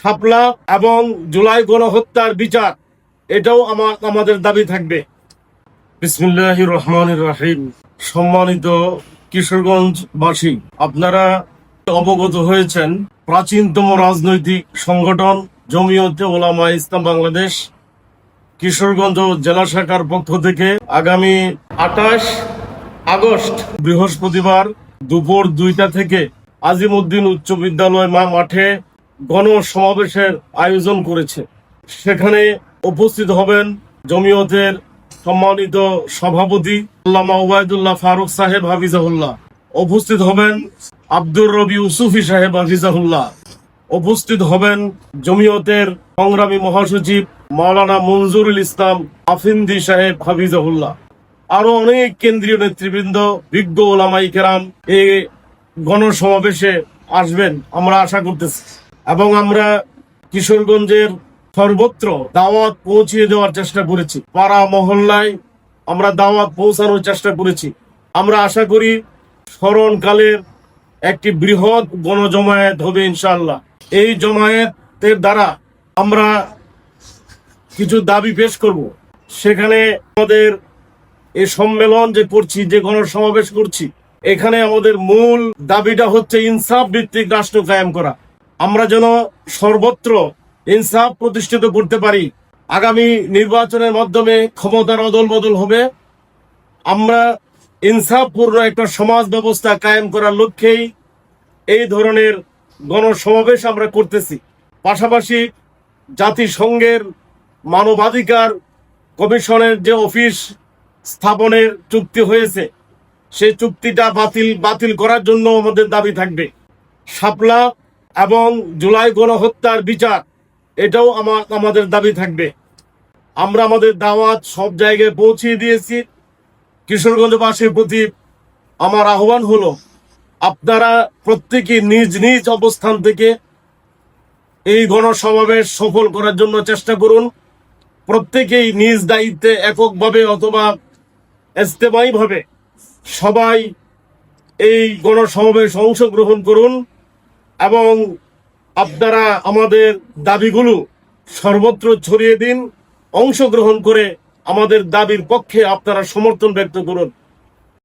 শাপলা এবং জুলাই গণহত্যার বিচার, এটাও আমার, আমাদের দাবি থাকবে। বিসমুল্লাহ রহমান রাহিম। সম্মানিত কিশোরগঞ্জবাসী, আপনারা অবগত হয়েছেন, প্রাচীনতম রাজনৈতিক সংগঠন জমিয়তে ওলামা ইসলাম বাংলাদেশ, কিশোরগঞ্জ জেলা শাখার পক্ষ থেকে আগামী আঠাশ আগস্ট বৃহস্পতিবার দুপুর দুইটা থেকে আজিমউদ্দিন উচ্চ বিদ্যালয় মা মাঠে গণ সমাবেশের আয়োজন করেছে। সেখানে উপস্থিত হবেন জমিয়তের সম্মানিত সভাপতি আল্লামা ওবায়দুল্লাহ ফারুক সাহেব হাফিজাহুল্লাহ। উপস্থিত হবেন আব্দুর রবি ইউসুফি সাহেব হাফিজাহুল্লাহ। উপস্থিত হবেন জমিয়তের সংগ্রামী মহাসচিব মাওলানা মঞ্জুরুল ইসলাম আফিন্দি সাহেব হাফিজাহুল্লাহ। আরও অনেক কেন্দ্রীয় নেতৃবৃন্দ, বিজ্ঞ ওলামাই কেরাম এই গণসমাবেশে আসবেন, আমরা আশা করতেছি। এবং আমরা কিশোরগঞ্জের সর্বত্র দাওয়াত পৌঁছিয়ে দেওয়ার চেষ্টা করেছি। পাড়া মহল্লায় আমরা দাওয়াত পৌঁছানোর চেষ্টা করেছি। আমরা আশা করি স্মরণকালের একটি বৃহৎ গণজমায়েত হবে ইনশাল্লাহ এই জমায়েতের দ্বারা আমরা কিছু দাবি পেশ করব। সেখানে আমাদের এই সম্মেলন যে করছি, যে গণসমাবেশ করছি, এখানে আমাদের মূল দাবিটা হচ্ছে ইনসাফ ভিত্তিক রাষ্ট্র কায়েম করা। আমরা যেন সর্বত্র ইনসাফ প্রতিষ্ঠিত করতে পারি। আগামী নির্বাচনের মাধ্যমে ক্ষমতার অদল বদল হবে। আমরা ইনসাফপূর্ণ একটা সমাজ ব্যবস্থা কায়েম করার লক্ষ্যেই এই ধরনের গণসমাবেশ আমরা করতেছি। পাশাপাশি জাতিসংঘের মানবাধিকার কমিশনের যে অফিস স্থাপনের চুক্তি হয়েছে, সেই চুক্তিটা বাতিল বাতিল করার জন্য আমাদের দাবি থাকবে। শাপলা এবং জুলাই গণহত্যার বিচার, এটাও আমার আমাদের দাবি থাকবে। আমরা আমাদের দাওয়াত সব জায়গায় পৌঁছিয়ে দিয়েছি। কিশোরগঞ্জবাসীর প্রতি আমার আহ্বান হলো, আপনারা প্রত্যেকে নিজ নিজ অবস্থান থেকে এই গণসমাবেশ সফল করার জন্য চেষ্টা করুন। প্রত্যেকেই নিজ দায়িত্বে এককভাবে অথবা এস্তেমাই ভাবে সবাই এই গণসমাবেশ অংশগ্রহণ করুন। এবং আপনারা আমাদের দাবিগুলো সর্বত্র ছড়িয়ে দিন, অংশগ্রহণ করে আমাদের দাবির পক্ষে আপনারা সমর্থন ব্যক্ত করুন।